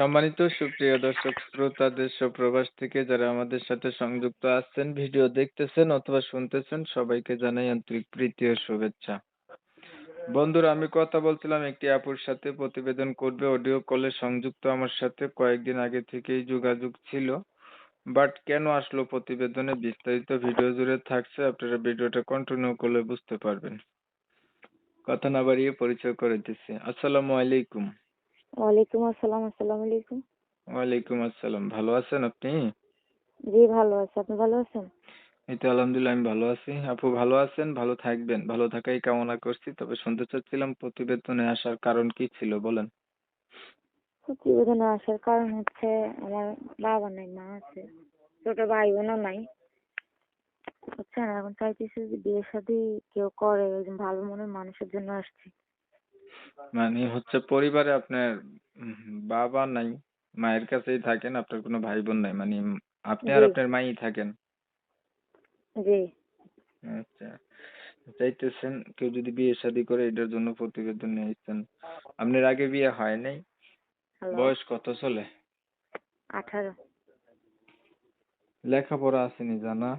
সম্মানিত সুপ্রিয় দর্শক, শ্রোতা দেশ ও প্রবাস থেকে যারা আমাদের সাথে সংযুক্ত আছেন, ভিডিও দেখতেছেন অথবা শুনতেছেন, সবাইকে জানাই আন্তরিক প্রীতি ও শুভেচ্ছা। বন্ধুরা, আমি কথা বলছিলাম একটি আপুর সাথে, প্রতিবেদন করবে, অডিও কলে সংযুক্ত আমার সাথে, কয়েকদিন আগে থেকেই যোগাযোগ ছিল। বাট কেন আসলো প্রতিবেদনে বিস্তারিত ভিডিও জুড়ে থাকছে, আপনারা ভিডিওটা কন্টিনিউ করলে বুঝতে পারবেন। কথা না বাড়িয়ে পরিচয় করে দিচ্ছি। আসসালামু আলাইকুম। ওয়ালাইকুম আসসালাম আসসালামু আলাইকুম। ওয়ালাইকুম আসসালাম ভালো আছেন আপনি? জি ভালো আছি। আপনি ভালো আছেন? এই তো আলহামদুলিল্লাহ আমি ভালো আছি। আপু ভালো আছেন? ভালো থাকবেন। ভালো থাকাই কামনা করছি। তবে শুনতে চাচ্ছিলাম প্রতিবেদনে আসার কারণ কি ছিল বলেন। প্রতিবেদনে আসার কারণ হচ্ছে আমার বাবা নাই মা আছে। ছোট ভাই বোনও নাই। বুঝছেন? এখন চাইতেছি যে বিয়ে শাদী কেউ করে একজন ভালো মনের মানুষের জন্য আসছি। মানে হচ্ছে পরিবারে আপনার বাবা নাই মায়ের কাছেই থাকেন আপনার কোনো ভাই বোন নাই মানে আপনি আর জি। আপনার মাই থাকেন। জি। আচ্ছা চাইতেছেন কেউ যদি বিয়ে শাদী করে এটার জন্য প্রতিবেদন নিয়ে আসছেন আপনার আগে বিয়ে হয় নাই? হ্যালো। বয়স কত চলে? আঠারো। লেখাপড়া আসেনি জানা?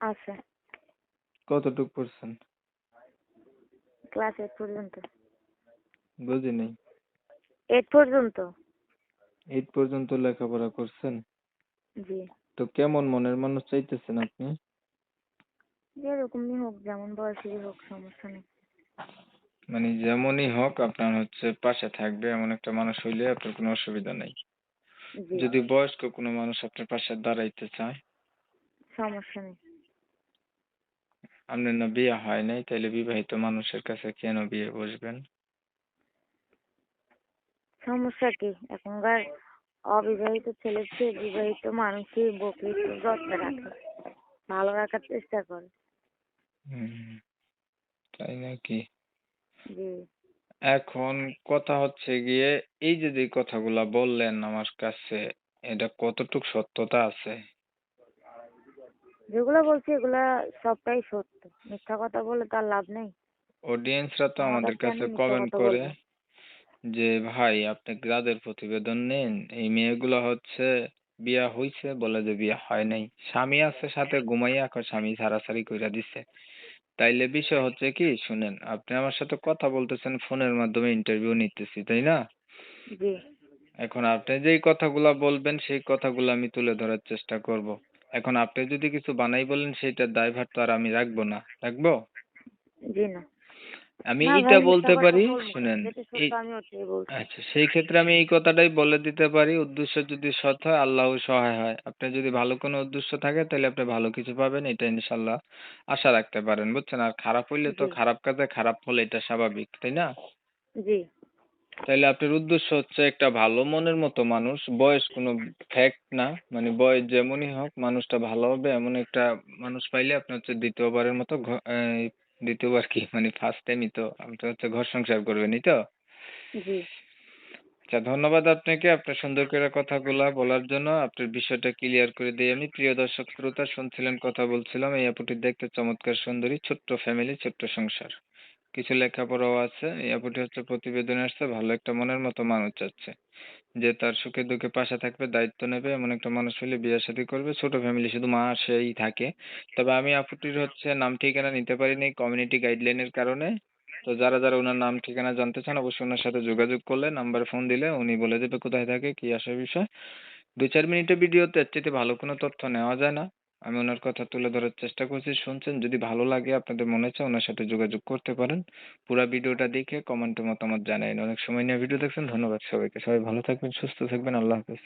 আছে। কতটুক পড়ছেন? ক্লাস এইট পর্যন্ত? বুঝি নাই এইট পর্যন্ত? এইট পর্যন্ত লেখাপড়া করছেন? জি। তো কেমন মনের মানুষ চাইতেছেন আপনি? যেরকমই হোক যেমন বয়সেরই হোক সমস্যা নেই। মানে যেমনই হোক আপনার হচ্ছে পাশে থাকবে এমন একটা মানুষ হইলে আপনার কোনো অসুবিধা নেই। জি। যদি বয়স্ক কোনো মানুষ আপনার পাশে দাঁড়াইতে চায়? সমস্যা নেই। আপনার না বিয়ে হয় নাই তাহলে বিবাহিত মানুষের কাছে কেন বিয়ে বসবেন? সমস্যা কি? এখনকার অবিবাহিত ছেলের চেয়ে বিবাহিত মানুষই বকে একটু যত্নে রাখে ভালো রাখার চেষ্টা করে। তাই নাকি? জি। এখন কথা হচ্ছে গিয়ে এই যে যে কথাগুলা বললেন আমার কাছে এটা কতটুক সত্যতা আছে? যেগুলো বলছি এগুলা সবটাই সত্য। মিথ্যা কথা বলে তার লাভ নেই। অডিয়েন্সরা তো আমাদের কাছে কমেন্ট করে যে ভাই আপনি যাদের প্রতিবেদন নেন এই মেয়েগুলো হচ্ছে বিয়া হইছে বলে যে বিয়া হয় নাই। স্বামী আছে সাথে ঘুমাইয়া এখন স্বামী ছাড়াছাড়ি কইরা দিছে। তাইলে বিষয় হচ্ছে কি শুনেন আপনি আমার সাথে কথা বলতেছেন ফোনের মাধ্যমে ইন্টারভিউ নিতেছি তাই না? এখন আপনি যেই কথাগুলা বলবেন সেই কথাগুলো আমি তুলে ধরার চেষ্টা করব। এখন আপনি যদি কিছু বানাই বলেন সেইটার দায়ভার তো আর আমি রাখব না। রাখব? জি না। আমি না এইটা ভাই, মিথ্যা বলতে কথা পারি বলব। না। শুনেন যেটা এই সত্য আমি ওটাই বলছি। আচ্ছা সেই ক্ষেত্রে আমি এই কথাটাই বলে দিতে পারি উদ্দেশ্য যদি সৎ হয় আল্লাহ সহায় হয়। আপনার যদি ভালো কোনো উদ্দেশ্য থাকে তাহলে আপনি ভালো কিছু পাবেন এটা ইনশাল্লাহ আশা রাখতে পারেন বুঝছেন? আর খারাপ হইলে তো জি। খারাপ কাজে খারাপ ফল এটা স্বাভাবিক তাই না? জি। তাইলে আপনার উদ্দেশ্য হচ্ছে একটা ভালো মনের মতো মানুষ বয়স কোনো ফ্যাক্ট না মানে বয়স যেমনই হোক মানুষটা ভালো হবে এমন একটা মানুষ পাইলে আপনি হচ্ছে দ্বিতীয়বারের মতো দ্বিতীয়বার কি মানে ফার্স্ট টাইমই তো আপনি হচ্ছে ঘর সংসার করবেনই তো? জি। আচ্ছা ধন্যবাদ আপনাকে আপনার সুন্দর করে কথাগুলা বলার জন্য আপনার বিষয়টা ক্লিয়ার করে দিই আমি প্রিয় দর্শক শ্রোতা শুনছিলেন কথা বলছিলাম এই আপুটি দেখতে চমৎকার সুন্দরী ছোট্ট ফ্যামিলি ছোট্ট সংসার। কিছু লেখাপড়াও আছে, এই আপুটি হচ্ছে প্রতিবেদনে আসছে, ভালো একটা মনের মতো মানুষ চাচ্ছে। যে তার সুখে দুঃখে পাশে থাকবে, দায়িত্ব নেবে, এমন একটা মানুষ হলে বিয়ে শাদী করবে, ছোট ফ্যামিলি শুধু মা সেই থাকে। তবে আমি আপুটির হচ্ছে নাম ঠিকানা নিতে পারিনি কমিউনিটি গাইডলাইনের কারণে। তো যারা যারা ওনার নাম ঠিকানা জানতে চান, অবশ্যই ওনার সাথে যোগাযোগ করলে, নাম্বারে ফোন দিলে উনি বলে দেবে কোথায় থাকে, কি আসে বিষয়। দু চার মিনিটের ভিডিওতে এর চাইতে ভালো কোনো তথ্য নেওয়া যায় না। আমি ওনার কথা তুলে ধরার চেষ্টা করছি। শুনছেন? যদি ভালো লাগে আপনাদের মনে হচ্ছে ওনার সাথে যোগাযোগ করতে পারেন। পুরো ভিডিওটা দেখে কমেন্টে মতামত জানাইন। অনেক সময় নিয়ে ভিডিও দেখছেন। ধন্যবাদ সবাইকে। সবাই ভালো থাকবেন, সুস্থ থাকবেন। আল্লাহ হাফেজ।